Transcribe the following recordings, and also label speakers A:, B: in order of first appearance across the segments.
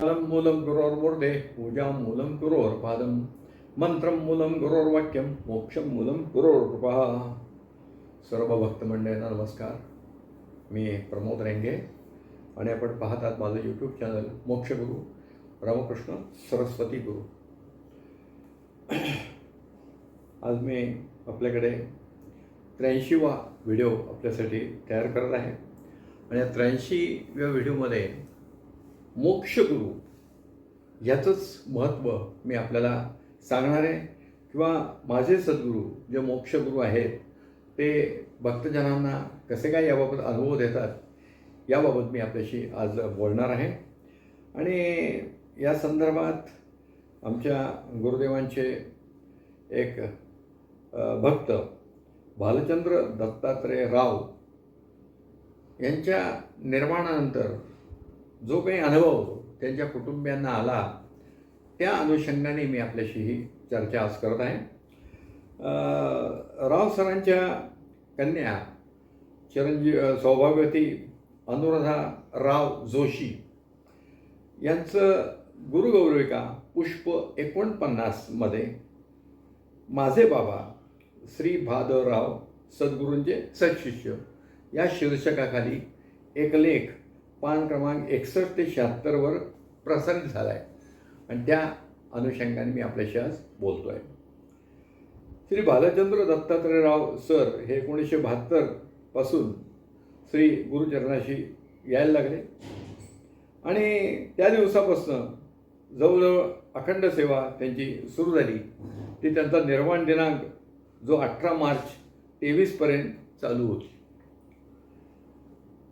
A: फलं मूलं गुरोर्मूर्धे पूजां मूलं गुरोर्पादं मंत्रं मूलं गुरोर्वाक्यं मोक्षं मूलं गुरोर्कृपा। सर्व भक्तमंडळींना नमस्कार. मी प्रमोद रेंगे आणि आपण पाहतात माझं यूट्यूब चॅनल मोक्षगुरू रामकृष्ण सरस्वती गुरु. आज मी आपल्याकडे त्र्याऐंशीवा व्हिडिओ आपल्यासाठी तयार करत आहे. आणि या त्र्याऐंशीव्या व्हिडिओमध्ये मोक्षगुरू. याचंच महत्त्व मी आपल्याला सांगणार आहे. किंवा माझे सद्गुरू जे मोक्षगुरू आहेत ते भक्तजनांना कसे काय याबाबत अनुभव देतात याबाबत मी आपल्याशी आज बोलणार आहे. आणि या संदर्भात आमच्या गुरुदेवांचे एक भक्त भालचंद्र दत्तात्रय राव यांच्या निर्माणानंतर जो काही अनुभव त्यांच्या कुटुंबियांना आला त्या अनुषंगाने मी आपल्याशी ही चर्चा आज करत आहे. राव सरांच्या कन्या चिरंजीव सौभाग्यवती अनुराधा राव जोशी यांचं गुरुगौरविका पुष्प एकोणपन्नासमध्ये माझे बाबा श्री भादवराव सद्गुरूंचे सदशिष्य या शीर्षकाखाली एक लेख पान क्रमांक एकसष्ट ते शहात्तरवर प्रसारित झाला आहे आणि त्या अनुषंगाने मी आपल्याशी आज बोलतो आहे श्री भालचंद्र दत्तात्रयराव सर हे एकोणीसशे बहात्तरपासून श्री गुरुचरणाशी यायला लागले. आणि त्या दिवसापासून जवळजवळ अखंड सेवा त्यांची सुरू झाली. ती त्यांचा निर्माण दिनांक जो अठरा मार्च तेवीसपर्यंत चालू होती.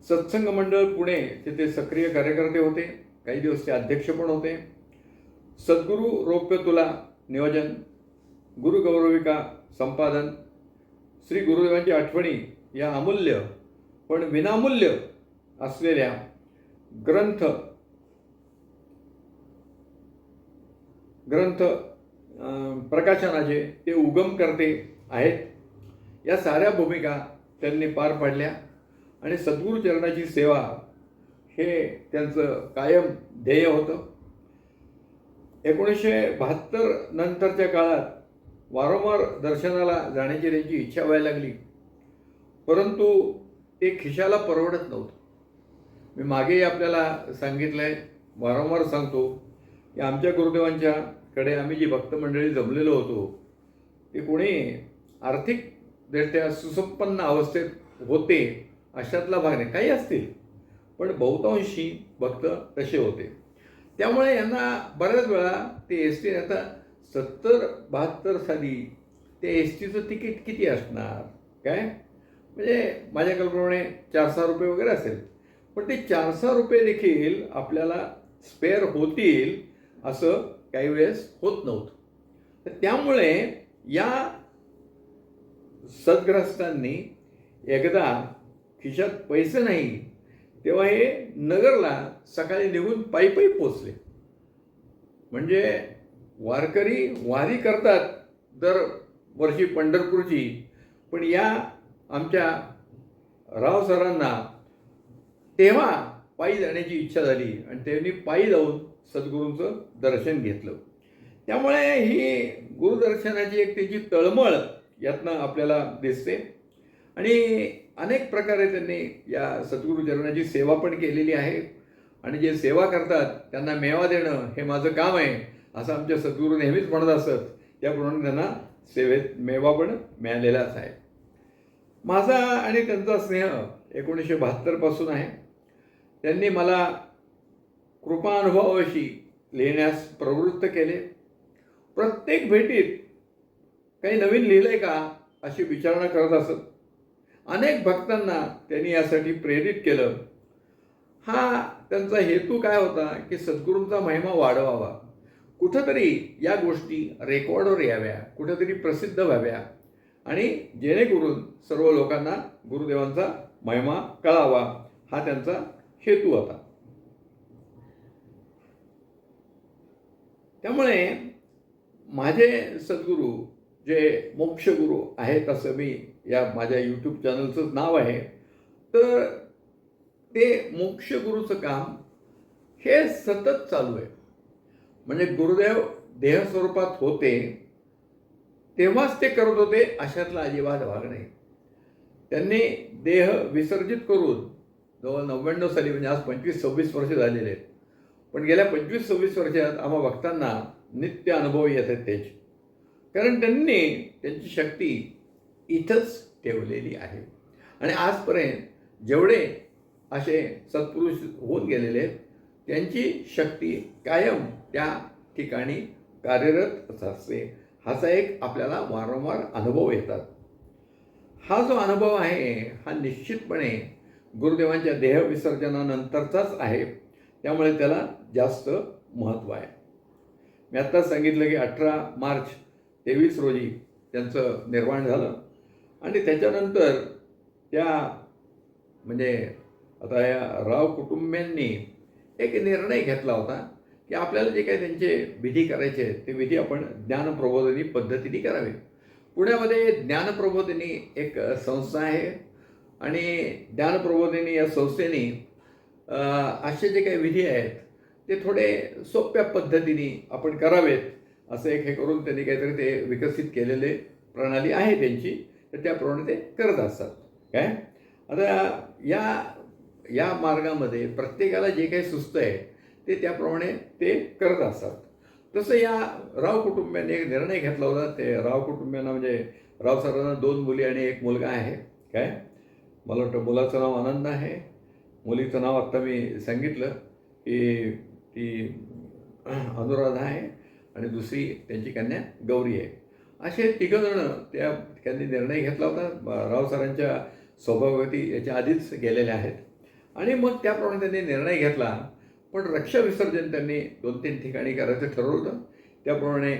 A: सत्संग मंडळ पुणे तिथे सक्रिय कार्यकर्ते होते काही दिवस ते अध्यक्ष पण होते. सद्गुरू रौप्य तुला नियोजन गुरुगौरविका संपादन श्री गुरुदेवांची आठवणी या अमूल्य पण विनामूल्य असलेल्या ग्रंथ ग्रंथ प्रकाशनाचे ते उगम करते आहेत. या साऱ्या भूमिका त्यांनी पार पाडल्या. आणि सद्गुरू चरणाची सेवा हे त्यांचं कायम ध्येय होतं. एकोणीसशे बहात्तर नंतरच्या काळात वारंवार दर्शनाला जाण्याची त्यांची इच्छा व्हायला लागली. परंतु ते खिशाला परवडत नव्हतं. मी मागेही आपल्याला सांगितलं आहे वारंवार सांगतो की आमच्या गुरुदेवांच्याकडे आम्ही जी भक्तमंडळी जमलेलो होतो ते कोणी आर्थिकदृष्ट्या सुसंपन्न अवस्थेत होते अशातला भाग नाही. काही असतील. पण बहुतांशी भक्त तसे होते. त्यामुळे यांना बऱ्याच वेळा ते एस टी आता सत्तर बहात्तर साली ते एस टीचं तिकीट किती असणार? काय? म्हणजे माझ्या कल्पनेप्रमाणे चार सहा रुपये वगैरे असेल. पण ते चार सहा रुपये देखील आपल्याला स्पेअर होतील असं काही वेळेस होत नव्हतं. तर त्यामुळे या सद्ग्रस्तांनी एकदा खिशात पैसे नाही. तेव्हा हे नगरला सकाळी निघून पायी पायी पोचले म्हणजे वारकरी वारी करतात दर वर्षी पंढरपूरची. पण या आमच्या राव सरांना तेव्हा पायी जाण्याची इच्छा झाली आणि त्यांनी पायी जाऊन सद्गुरूंचं दर्शन घेतलं. त्यामुळे ही गुरुदर्शनाची एक त्याची तळमळ यातनं आपल्याला दिसते. आणि अनेक प्रकारे त्यांनी या सद्गुरू सेवा पण केलेली आहे. आणि जे सेवा करतात त्यांना मेवा देणं हे माझं काम आहे असं आमच्या सद्गुरू नेहमीच म्हणत असत. त्याप्रमाणे त्यांना सेवेत मेवा पण मिळालेलाच आहे. माझा आणि त्यांचा स्नेह एकोणीसशे बहात्तरपासून आहे. त्यांनी मला कृपानुभवाशी लिहिण्यास प्रवृत्त केले. प्रत्येक भेटीत काही नवीन लिहिलं आहे का अशी विचारणा करत असत. अनेक भक्तांना त्यांनी यासाठी प्रेरित केलं. हा त्यांचा हेतू काय होता की सद्गुरूंचा महिमा वाढवावा. कुठंतरी या गोष्टी रेकॉर्डवर याव्या कुठंतरी प्रसिद्ध व्हाव्या आणि जेणेकरून सर्व लोकांना गुरुदेवांचा महिमा कळावा हा त्यांचा हेतू होता. त्यामुळे माझे सद्गुरू जे मोक्षगुरू आहेत असं मी या माझ्या यूट्यूब चॅनलचं नाव आहे. तर ते मोक्षगुरूचं काम हे सतत चालू आहे. म्हणजे गुरुदेव देहस्वरूपात होते तेव्हाच ते करत होते अशातला अजिबात भाग नाही. त्यांनी देह विसर्जित करून जवळ नव्याण्णव साली म्हणजे आज पंचवीस सव्वीस वर्ष झालेले आहेत. पण गेल्या पंचवीस सव्वीस वर्षात आम्हा भक्तांना नित्य अनुभव येत आहेत त्याचे. कारण त्यांनी त्यांची शक्ती इथंच ठेवलेली आहे. आणि आजपर्यंत जेवढे असे सत्पुरुष होऊन गेलेले आहेत त्यांची शक्ती कायम त्या ठिकाणी कार्यरत असते. हाचा एक आपल्याला वारंवार अनुभव येतात. हा जो अनुभव आहे हा निश्चितपणे गुरुदेवांच्या देहविसर्जनानंतरचाच आहे. त्यामुळे त्याला जास्त महत्त्व आहे. मी आत्ताच सांगितलं की अठरा मार्च तेवीस रोजी त्यांचं निर्माण झालं. आणि त्याच्यानंतर त्या म्हणजे आता या राव कुटुंबियांनी एक निर्णय घेतला होता की आपल्याला जे काही त्यांचे विधी करायचे आहेत ते विधी आपण ज्ञानप्रबोधिनी पद्धतीने करावे. पुण्यामध्ये ज्ञानप्रबोधिनी एक संस्था आहे आणि ज्ञानप्रबोधिनी या संस्थेने असे जे काही विधी आहेत ते थोडे सोप्या पद्धतीने आपण करावेत. असं एक हे करून त्यांनी काहीतरी ते विकसित केलेले प्रणाली आहे त्यांची तर त्याप्रमाणे ते करत असतात. काय? आता या या मार्गामध्ये प्रत्येकाला जे काही सुचतं आहे ते त्याप्रमाणे ते करत असतात. तसं या राव कुटुंबियांनी एक निर्णय घेतला होता ते राव कुटुंबियांना म्हणजे राव सरांना दोन मुली आणि एक मुलगा आहे. काय? मला वाटतं मुलाचं नाव आनंद आहे. मुलीचं नाव आत्ता मी सांगितलं की ती अनुराधा आहे. आणि दुसरी त्यांची कन्या गौरी आहे. असे तिघंजणं त्या त्यांनी निर्णय घेतला होता. राव सरांच्या स्वभावगती याच्या आधीच गेलेल्या आहेत. आणि मग त्याप्रमाणे त्यांनी निर्णय घेतला. पण रक्षा विसर्जन त्यांनी दोन तीन ठिकाणी करायचं ठरवलं त्याप्रमाणे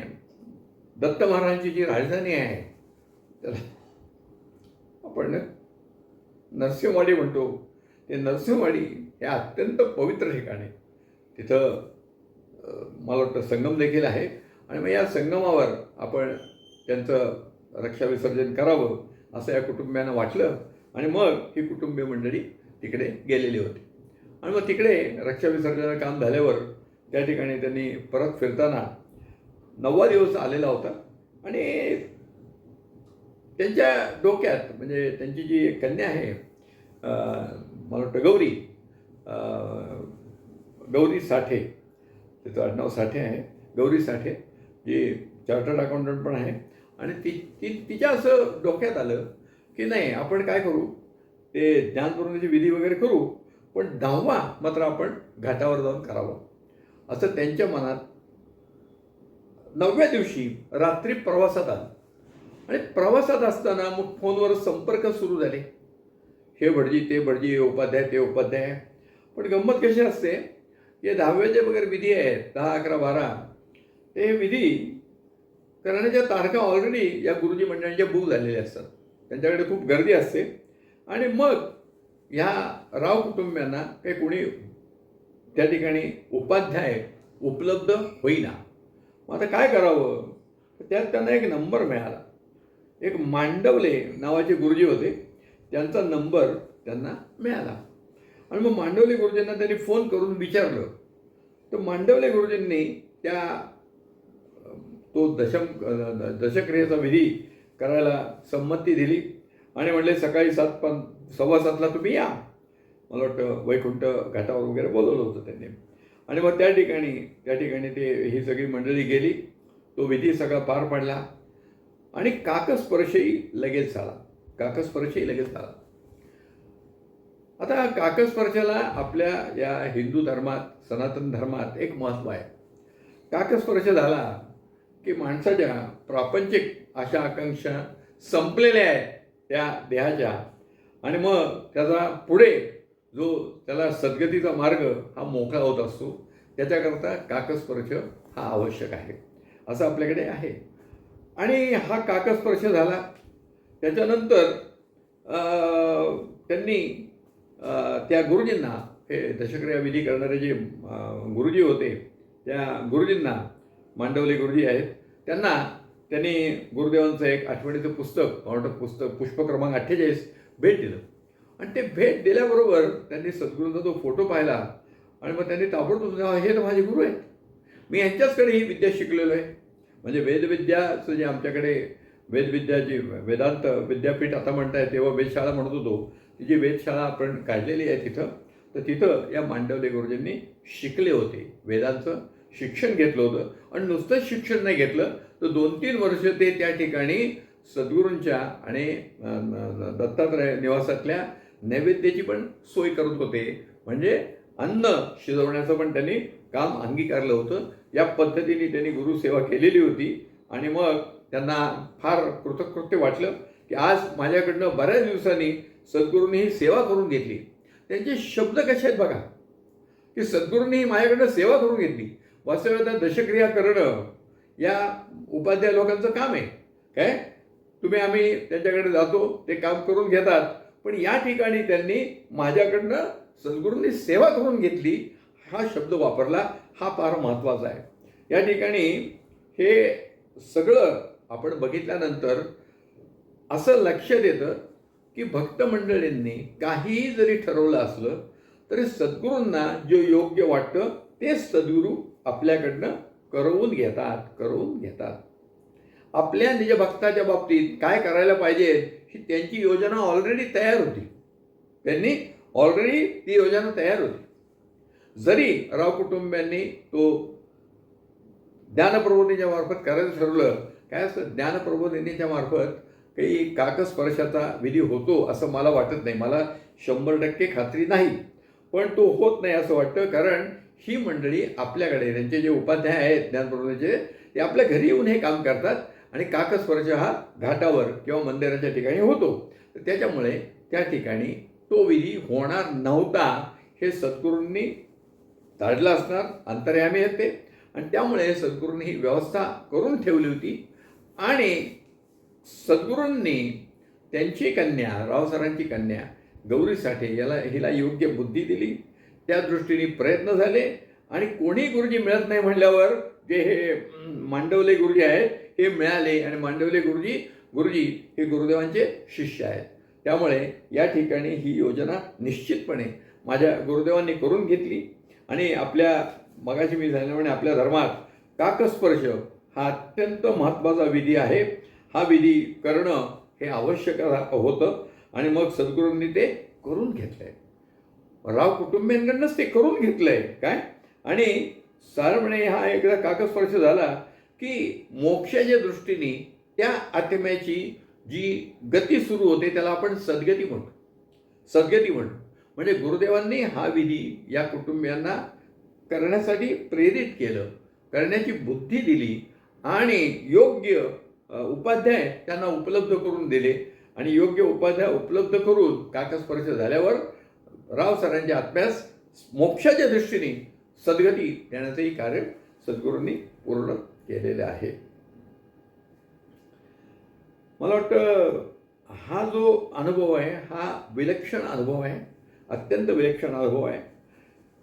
A: दत्त महाराजांची जी राजधानी आहे त्याला आपण नरसिंहवाडी म्हणतो. ते नरसिंहवाडी हे अत्यंत पवित्र ठिकाण आहे. तिथं मला वाटतं संगम देखील आहे. आणि मग या संगमावर आपण त्यांचं रक्षा विसर्जन करावं असं या कुटुंबियांना वाटलं. आणि मग ही कुटुंबीय मंडळी तिकडे गेलेली होती. आणि मग तिकडे रक्षा विसर्जनाचं काम झाल्यावर त्या ठिकाणी त्यांनी परत फिरताना नववा दिवस आलेला होता. आणि त्यांच्या डोक्यात म्हणजे त्यांची जी कन्या आहे मला वाटतं गौरी गौरी साठे त्याचं आडनाव साठे आहे गौरी साठे जी चार्टर्ड अकाउंटंट पण आहे. आणि ती ती तिच्या असं डोक्यात आलं की नाही आपण काय करू? ते ज्ञानपूर्णची विधी वगैरे करू पण दहावा मात्र आपण घाटावर जाऊन करावा. असं त्यांच्या मनात नवव्या दिवशी रात्री प्रवासात आलं. आणि प्रवासात असताना मग फोनवर संपर्क सुरू झाले. हे भटजी ते भटजी हे उपाध्याय ते उपाध्याय. पण गंमत कशी असते? हे दहाव्याचे वगैरे विधी आहेत दहा अकरा बारा ते विधी करण्याच्या तारखा ऑलरेडी या गुरुजी मंडळांच्या बुक झालेल्या असतात. त्यांच्याकडे खूप गर्दी असते. आणि मग ह्या राव कुटुंबियांना काही कोणी त्या ठिकाणी उपाध्याय उपलब्ध होईना. मग आता काय करावं? त्यात त्यांना एक नंबर मिळाला. एक मांडवले नावाचे गुरुजी होते. त्यांचा नंबर त्यांना मिळाला. आणि मग मांडवले गुरुजींना त्यांनी फोन करून विचारलं. तर मांडवले गुरुजींनी त्या तो दशम दशक्रियेचा विधी करायला संमती दिली आणि म्हणले सकाळी सात पण सव्वा सातला तुम्ही या. मला वाटतं वैकुंठ घाटावर वगैरे बोलवलं होतं त्यांनी. आणि मग त्या ठिकाणी त्या ठिकाणी ते ही सगळी मंडळी गेली. तो विधी सगळा पार पडला. आणि काकस्पर्शही लगेच झाला. काकस्पर्शही लगेच झाला. आता काकस्पर्शाला आपल्या या हिंदू धर्मात सनातन धर्मात एक महत्त्व आहे. काकस्पर्श झाला की माणसाच्या प्रापंचिक अशा आकांक्षा संपलेल्या आहेत त्या देहाच्या. आणि मग त्याचा पुढे जो त्याला सद्गतीचा मार्ग हा मोकळा होत असतो त्याच्याकरता काकस्पर्श हा आवश्यक आहे. असं आपल्याकडे आहे. आणि हा काकस्पर्श झाला त्याच्यानंतर त्यांनी त्या गुरुजींना हे दशक्रिया विधी करणारे जे गुरुजी होते त्या गुरुजींना मांडवले गुरुजी आहेत त्यांना त्यांनी गुरुदेवांचं एक आठवणीचं पुस्तक मला पुस्तक पुष्प क्रमांक अठ्ठेचाळीस भेट दिलं. आणि ते भेट दिल्याबरोबर त्यांनी सद्गुरूंचा तो फोटो पाहिला आणि मग त्यांनी ताबडतोब हे तर माझे गुरु आहेत. मी यांच्याचकडे ही विद्या शिकलेलो आहे. म्हणजे वेदविद्याचं जे आमच्याकडे वेदविद्याची वेदांत विद्यापीठ आता म्हणताय तेव्हा वेधशाळा म्हणत होतो जी वेधशाळा आपण काढलेली आहे तिथं तर तिथं या मांडवले गुरुजींनी शिकले होते. वेदांचं शिक्षण घेतलं होतं. आणि नुसतंच शिक्षण नाही घेतलं तर दोन तीन वर्ष ते त्या ठिकाणी सद्गुरूंच्या आणि दत्तात्रय निवासातल्या नैवेद्याची पण सोय करत होते. म्हणजे अन्न शिजवण्याचं पण त्यांनी काम अंगीकारलं होतं. या पद्धतीने त्यांनी गुरुसेवा केलेली होती. आणि मग त्यांना फार कृतकृत्य वाटलं. की आज माझ्याकडनं बऱ्याच दिवसांनी सद्गुरूंनी ही सेवा करून घेतली. त्यांचे शब्द कसे आहेत बघा. की सद्गुरूंनी ही माझ्याकडनं सेवा करून घेतली. वास्तव्यात दशक्रिया करणं या उपाध्याय लोकांचं काम आहे. काय? तुम्ही आम्ही त्यांच्याकडे जातो ते काम करून घेतात. पण या ठिकाणी त्यांनी माझ्याकडनं सद्गुरूंनी सेवा करून घेतली हा शब्द वापरला हा फार महत्त्वाचा आहे. या ठिकाणी हे सगळं आपण बघितल्यानंतर असं लक्षात येतं की भक्त मंडळींनी काहीही जरी ठरवलं असलं तरी सद्गुरूंना जे योग्य वाटतं तेच सद्गुरू आपल्याकडनं करवून घेतात करवून घेतात. आपल्या निज भक्ताच्या बाबतीत काय करायला पाहिजे ही त्यांची योजना ऑलरेडी तयार होती. त्यांनी ऑलरेडी ती योजना तयार होती. जरी राव कुटुंबियांनी तो ज्ञानप्रबोधिनीच्या मार्फत करायचं ठरवलं काय असं ज्ञानप्रबोधिनीच्या मार्फत काही काकस्पर्शाचा विधी होतो असं मला वाटत नाही. मला शंभर टक्के खात्री नाही. पण तो होत नाही असं वाटतं. कारण ही मंडळी आपल्याकडे त्यांचे जे उपाध्याय आहेत ज्ञानप्रबोधीचे ते आपल्या घरी येऊन हे काम करतात. आणि काकस्पर्श हा घाटावर किंवा मंदिराच्या ठिकाणी होतो. तर त्याच्यामुळे त्या ठिकाणी तो विधी होणार नव्हता हे सद्गुरूंनी धाडलं असणार. अंतर्यामी येते. आणि त्यामुळे सद्गुरूंनी ही व्यवस्था करून ठेवली होती. आणि सद्गुरूंनी त्यांची कन्या रावसरांची कन्या गौरी साठे याला हिला योग्य बुद्धी दिली. त्या दृष्टीने प्रयत्न झाले आणि कोणी गुरुजी मिळत नाही म्हणल्यावर जे हे मांडवले गुरुजी आहेत हे मिळाले आणि मांडवले गुरुजी गुरुजी हे गुरुदेवांचे शिष्य आहेत. त्यामुळे या ठिकाणी ही योजना निश्चितपणे माझ्या गुरुदेवांनी करून घेतली. आणि आपल्या मगाशी मी झाल्यामुळे आपल्या धर्मात काकस्पर्श हा अत्यंत महत्त्वाचा विधी आहे. हा विधी करणं हे आवश्यक होतं आणि मग सद्गुरूंनी ते करून घेतलंय. राव कुटुंबियांकडनंच ते करून घेतलंय. काय? आणि सारमणे हा एकदा काकस्पर्श झाला की मोक्षाच्या दृष्टीने त्या आत्म्याची जी गती सुरू होते त्याला आपण सद्गती म्हणतो. सद्गती म्हणतो. म्हणजे गुरुदेवांनी हा विधी या कुटुंबियांना करण्यासाठी प्रेरित केलं करण्याची बुद्धी दिली आणि योग्य उपाध्याय त्यांना उपलब्ध करून दिले. आणि योग्य उपाध्याय उपलब्ध करून काकस्पर्श झाल्यावर राव सरांच्या आत्म्यास मोक्षाच्या दृष्टीने सद्गती देण्याचंही कार्य सद्गुरूंनी पूर्ण केलेलं आहे. मला वाटतं हा जो अनुभव आहे हा विलक्षण अनुभव आहे अत्यंत विलक्षण अनुभव आहे.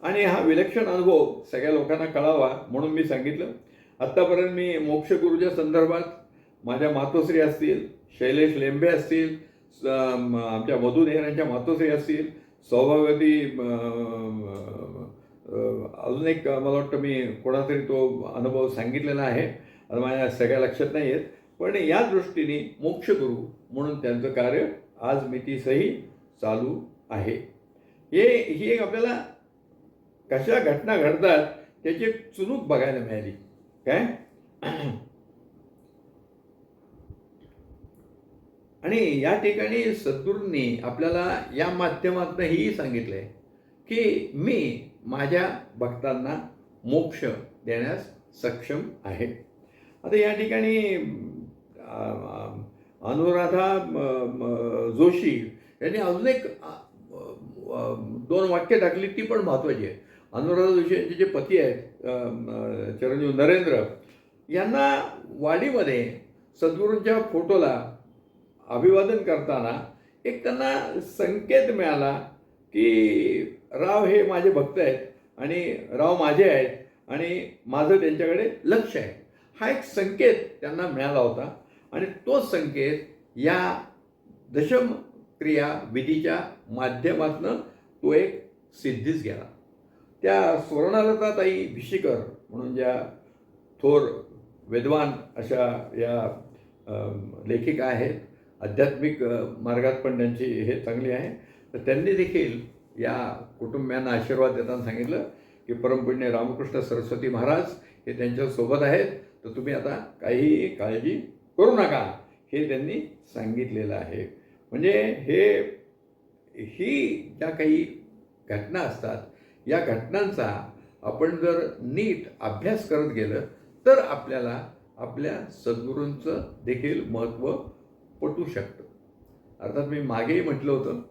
A: आणि हा विलक्षण अनुभव सगळ्या लोकांना कळावा म्हणून मी सांगितलं. आत्तापर्यंत मी मोक्षगुरूच्या संदर्भात माझ्या मातोश्री असतील शैलेश लेंबे असतील आमच्या वधू नेहरांच्या मातोश्री असतील सौभाग्यवती अजून एक मला वाटतं मी कोणातरी तो अनुभव सांगितलेला आहे. आता माझ्या सगळ्या लक्षात नाही येत. पण या दृष्टीने मोक्षगुरू म्हणून त्यांचं कार्य आज मितीसही चालू आहे. हे ही एक आपल्याला कशा घटना घडतात त्याची एक चुनूक बघायला मिळाली. काय? आणि या ठिकाणी सद्गुरूंनी आपल्याला या माध्यमातून ही आहे की मी माझ्या भक्तांना मोक्ष देण्यास सक्षम आहे. आता या ठिकाणी अनुराधा जोशी यांनी अजून एक दोन वाक्य टाकली ती पण महत्त्वाची आहे. अनुराधा जोशी यांचे जे पती आहेत चरणजीव चिरंजीव नरेंद्र यांना वाडीमध्ये सद्गुरूंच्या फोटोला अभिवादन करताना एक त्यांना संकेत मिळाला की राव हे माझे भक्त आहेत आणि राव माझे आहेत आणि माझं त्यांच्याकडे लक्ष आहे. हा एक संकेत त्यांना मिळाला होता आणि तो संकेत या दशम क्रिया विधीच्या माध्यमातनं तो एक सिद्धीस गेला. त्या सुवर्णलताताई भिशीकर म्हणून ज्या थोर विद्वान अशा या लेखिका आहेत आध्यात्मिक मार्गात पण त्यांची हे चांगली आहे. तर त्यांनी देखील या कुटुंबियांना आशीर्वाद देताना सांगितलं की परमपुण्य रामकृष्ण सरस्वती महाराज हे त्यांच्यासोबत आहेत. तर तुम्ही आता काहीही काळजी करू नका हे त्यांनी सांगितलेलं आहे. म्हणजे हे ही ज्या काही घटना असतात या घटनांचा आपण जर नीट अभ्यास करत गेलं तर आपल्याला आपल्या सद्गुरूंचं देखील महत्त्व पटू शकतं. अर्थात मी मागेही म्हटलं होतं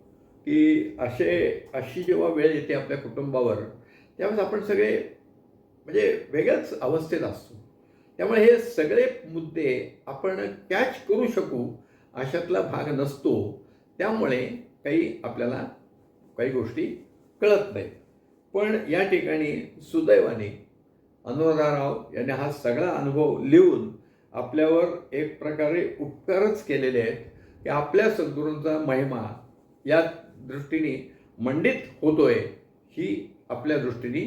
A: की असे अशी जेव्हा वेळ येते आपल्या कुटुंबावर त्यावेळेस आपण सगळे म्हणजे वेगळ्याच अवस्थेत असतो. त्यामुळे हे सगळे मुद्दे आपण कॅच करू शकू अशातला भाग नसतो. त्यामुळे काही आपल्याला काही गोष्टी कळत नाहीत पण या ठिकाणी सुदैवाने अनुराधाराव यांनी हा सगळा अनुभव लिहून आपल्यावर एक प्रकारे उपकारच केलेले आहेत की आपल्या सद्गुरूंचा महिमा या दृष्टीने मंडित होतोय ही आपल्या दृष्टीने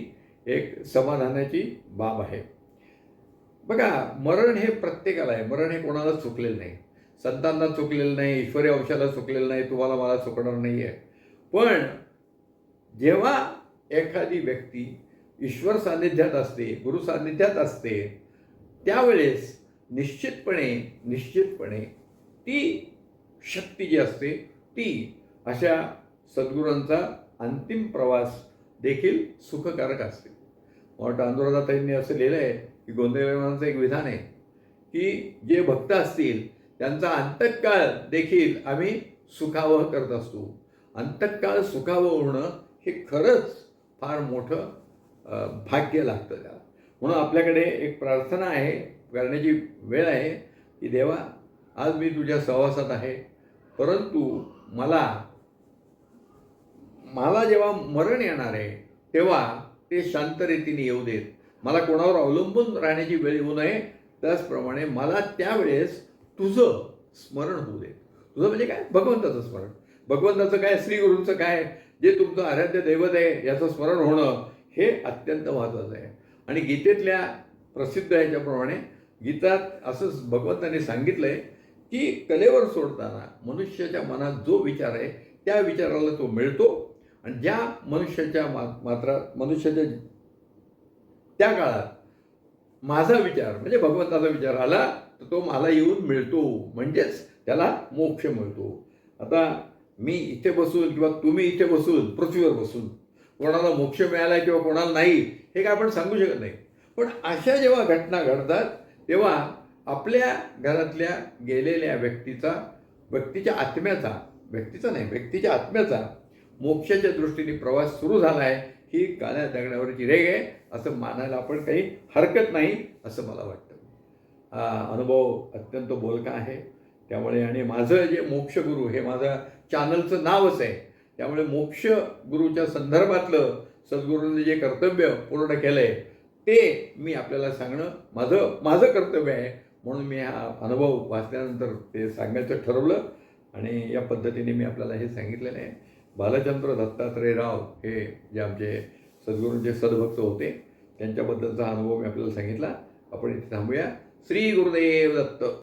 A: एक समाधानाची बाब आहे. बघा मरण हे प्रत्येकाला आहे. मरण हे कोणाला चुकलेलं नाही. संतांना चुकलेलं नाही ईश्वरी अंशाला चुकलेलं नाही तुम्हाला मला चुकणार नाही आहे पण जेव्हा एखादी व्यक्ती ईश्वर सान्निध्यात असते गुरु सान्निध्यात असते त्यावेळेस निश्चितपणे निश्चितपणे ती शक्ती जी असते ती अशा सद्गुरूंचा अंतिम प्रवास देखील सुखकारक असते. मोठा अनुराधाताईंनी असं लिहिलं आहे की गोंधळमानाचं एक विधान आहे की जे भक्त असतील त्यांचा अंतकाळ देखील आम्ही सुखावह करत असतो. अंतकाळ सुखावह होणं हे खरंच फार मोठं भाग्य लागतं त्याला. म्हणून आपल्याकडे एक प्रार्थना आहे करण्याची वेळ आहे की देवा आज मी तुझ्या सहवासात आहे. परंतु मला मला जेव्हा मरण येणार आहे तेव्हा ते शांत रीतीने येऊ देत. मला कोणावर अवलंबून राहण्याची वेळ येऊ नये. त्याचप्रमाणे मला त्यावेळेस तुझं स्मरण होऊ दे तुझं म्हणजे काय? भगवंताचं स्मरण. भगवंताचं काय? श्रीगुरूंचं काय? जे तुमचं आराध्य दैवत आहे याचं स्मरण होणं हे अत्यंत महत्त्वाचं आहे. आणि गीतेतल्या प्रसिद्ध ह्याच्याप्रमाणे गीतात असंच भगवंताने सांगितलं आहे की कलेवर सोडताना मनुष्याच्या मनात जो विचार आहे त्या विचाराला तो मिळतो. आणि ज्या मनुष्याच्या मा मात्रा मनुष्याच्या त्या काळात माझा विचार म्हणजे भगवंताचा विचार आला तर तो मला येऊन मिळतो. म्हणजेच त्याला मोक्ष मिळतो. आता मी इथे बसून किंवा तुम्ही इथे बसून पृथ्वीवर बसून कोणाला मोक्ष मिळाला किंवा कोणाला नाही हे काय आपण सांगू शकत नाही. पण अशा जेव्हा घटना घडतात तेव्हा आपल्या घरातल्या गेलेल्या व्यक्तीचा व्यक्तीच्या आत्म्याचा व्यक्तीचा नाही व्यक्तीच्या आत्म्याचा मोक्षाच्या दृष्टीने प्रवास सुरू झाला आहे ही काळ्या दगडावरची रेग आहे असं मानायला आपण काही हरकत नाही असं मला वाटतं. हा अनुभव अत्यंत बोलका आहे. त्यामुळे आणि माझं जे मोक्षगुरू हे माझं चॅनलचं नावच आहे. त्यामुळे मोक्ष गुरुच्या संदर्भातलं सद्गुरूंनी जे कर्तव्य पूर्ण केलं आहे ते मी आपल्याला सांगणं माझं माझं कर्तव्य आहे. म्हणून मी हा अनुभव वाचल्यानंतर ते सांगायचं ठरवलं आणि या पद्धतीने मी आपल्याला हे सांगितलेलं आहे. बालचंद्र दत्तात्रय राव हे जे आमचे सद्गुरूंचे सद्भक्त होते त्यांच्याबद्दलचा अनुभव मी आपल्याला सांगितला. आपण इथे थांबूया. श्री गुरुदेव दत्त.